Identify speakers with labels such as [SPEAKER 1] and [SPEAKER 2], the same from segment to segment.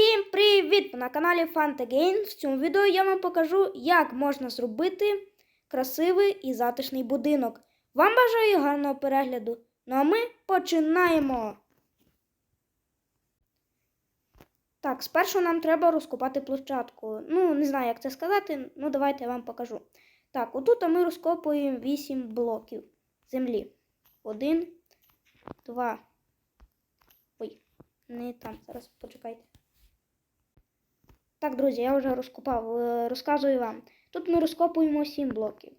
[SPEAKER 1] Всім привіт! На каналі FantaGames. В цьому відео я вам покажу, як можна зробити красивий і затишний будинок. Вам бажаю гарного перегляду. Ну а ми починаємо. Так, спершу нам треба розкопати площадку. Ну, не знаю, як це сказати, ну давайте я вам покажу. Так, отут ми розкопуємо 8 блоків землі. Один, два. Ой, не там. Зараз почекайте. Так, друзі, я вже розкопав. Е, Розказую вам. Тут ми розкопуємо 7 блоків.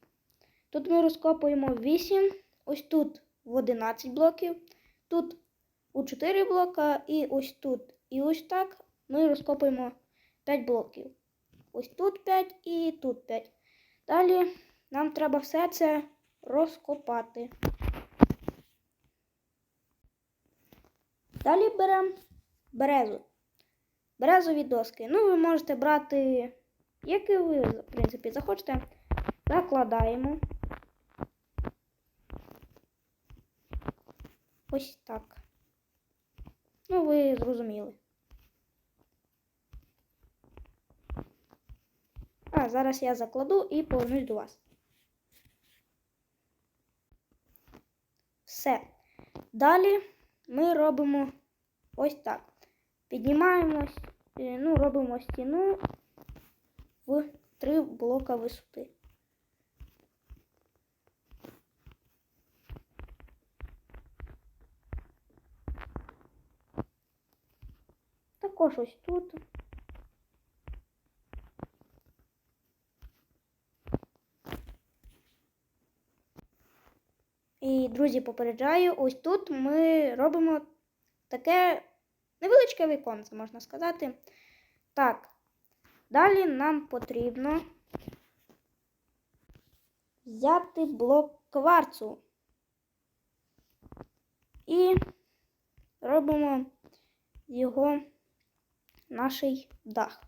[SPEAKER 1] Тут ми розкопуємо 8, ось тут в 11 блоків, тут у 4 блока і ось тут. І ось так ми розкопуємо 5 блоків. Ось тут 5 і тут 5. Далі нам треба все це розкопати. Далі беремо березу. Березові доски. Ну, ви можете брати, як ви, в принципі, захочете. Закладаємо. Ось так. Ну, ви зрозуміли. А, зараз я закладу і повернусь до вас. Все. Далі ми робимо ось так. Піднімаємось, ну, робимо стіну в три блока висоти. Також ось тут. І, друзі, попереджаю, ось тут ми робимо таке невеличке віконце, можна сказати. Так, далі нам потрібно взяти блок кварцу і робимо його наш дах.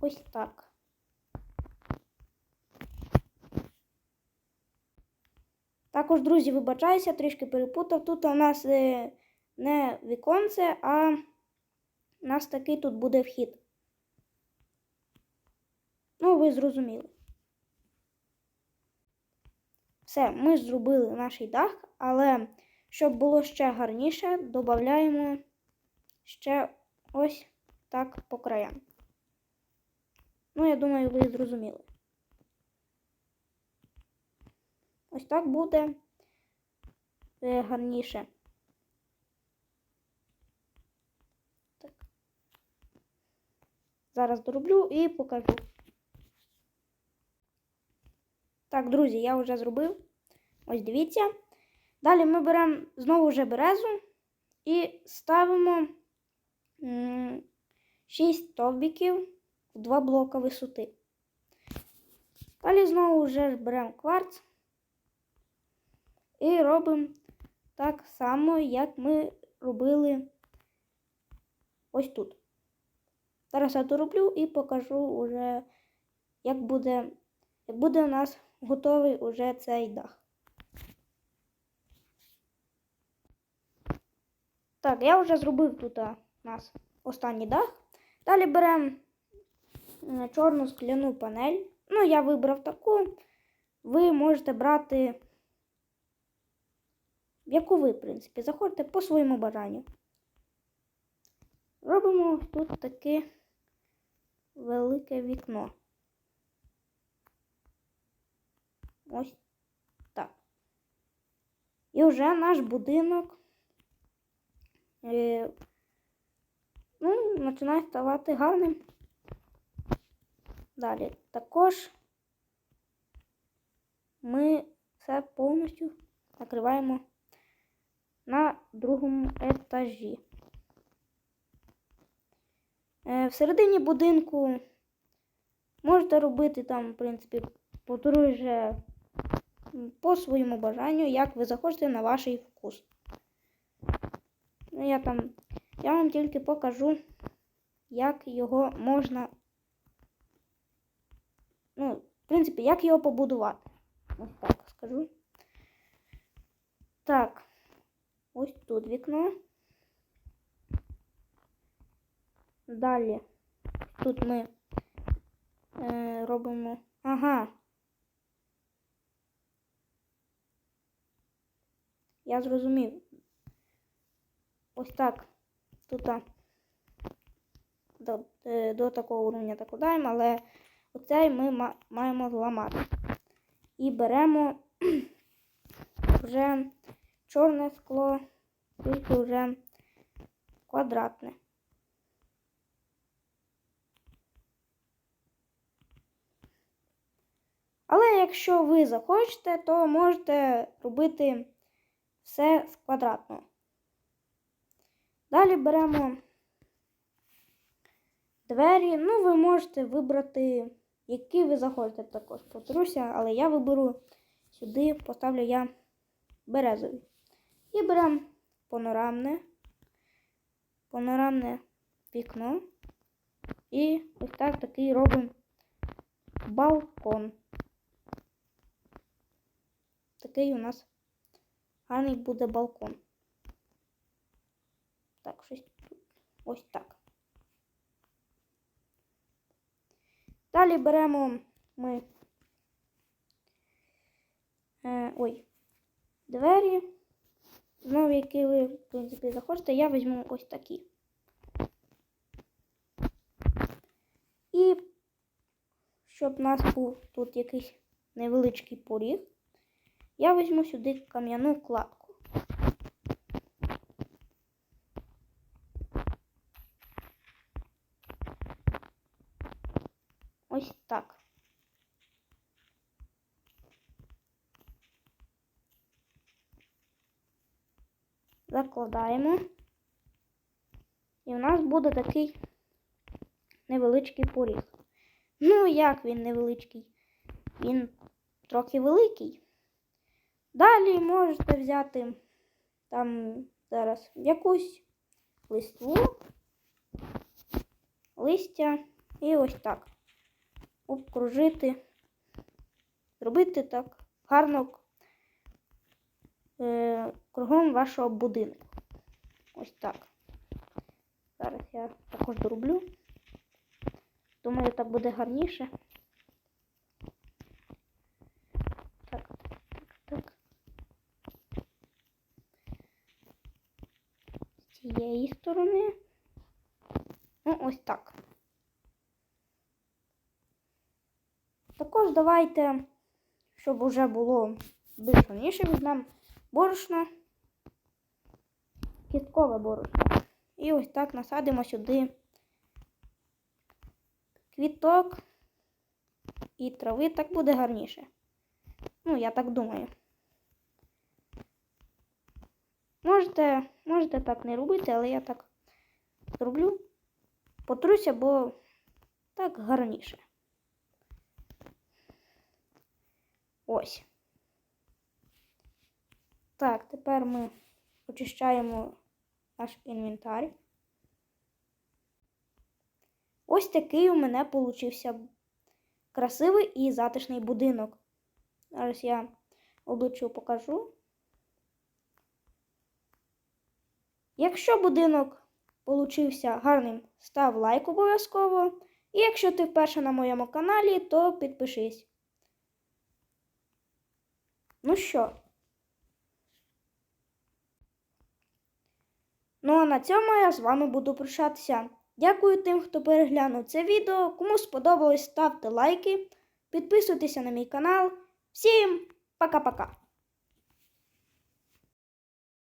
[SPEAKER 1] Ось так. Також, друзі, вибачаюся, трішки перепутав. Тут у нас е, не віконце, а у нас такий тут буде вхід. Ну, ви зрозуміли. Все, ми зробили наш дах, але щоб було ще гарніше, додаємо ще ось так по краям. Ну, я думаю, ви зрозуміли. Ось так буде е, гарніше. Так. Зараз дороблю і покажу. Так, друзі, я вже зробив. Ось дивіться. Далі ми беремо знову вже березу і ставимо 6 стовбиків в 2 блока висоти. Далі знову вже беремо кварц. І робимо так само, як ми робили ось тут. Зараз я дороблю і покажу уже, як буде, як буде у нас готовий уже цей дах. Так, я вже зробив тут у нас останній дах. Далі беремо чорну скляну панель. Ну, я вибрав таку. Ви можете брати яку ви, в принципі, заходите по своєму бажанню. Робимо тут таке велике вікно. Ось так. І вже наш будинок е, ну, починає ставати гарним. Далі також ми все повністю накриваємо на другому етажі. Е, всередині будинку можете робити там, в принципі, подороже по своєму бажанню, як ви захочете на ваш вкус. Ну, я там, я вам тільки покажу, як його можна, ну, в принципі, як його побудувати. Ось так скажу. Так, ось тут вікно. Далі тут ми е, робимо. Ага. Я зрозумів. Ось так. Тут до, е, до такого уровня докладаємо, але оцей ми ма- маємо зламати. І беремо вже чорне скло, тільки вже квадратне. Але якщо ви захочете, то можете робити все з квадратного. Далі беремо двері. Ну, ви можете вибрати, які ви захочете також. Повторюся, але я виберу сюди, поставлю я березовий. І беремо панорамне, панорамне вікно. І ось так такий робимо балкон. Такий у нас гарний буде балкон. Так, щось. Ось так. Далі беремо ми. Е, ой, двері. Знову, які ви, в принципі, захочете, я візьму ось такі. І щоб у нас був тут якийсь невеличкий поріг, я візьму сюди кам'яну кладку. Ось так. Закладаємо. І у нас буде такий невеличкий поріг. Ну, як він невеличкий? Він трохи великий. Далі можете взяти там зараз якусь листву, листя і ось так обкружити, зробити так гарно е, кругом вашого будинку. Ось так. Зараз я також дороблю. Думаю, так буде гарніше. Так, так, так. З цієї сторони. Ну, ось так. Також давайте, щоб уже було більш раніше, візьмемо борошно, кісткове борошно. І ось так насадимо сюди квіток і трави, так буде гарніше. Ну, я так думаю. Можете, можете так не робити, але я так зроблю. Потруся, бо так гарніше. Ось. Так, тепер ми очищаємо наш інвентар. Ось такий у мене получився красивий і затишний будинок. Зараз я обличчю покажу. Якщо будинок получився гарним, став лайк обов'язково. І якщо ти вперше на моєму каналі, то підпишись. Ну що? Ну а на цьому я з вами буду прощатися. Дякую тим, хто переглянув це відео. Кому сподобалось, ставте лайки, підписуйтеся на мій канал. Всім пока-пока!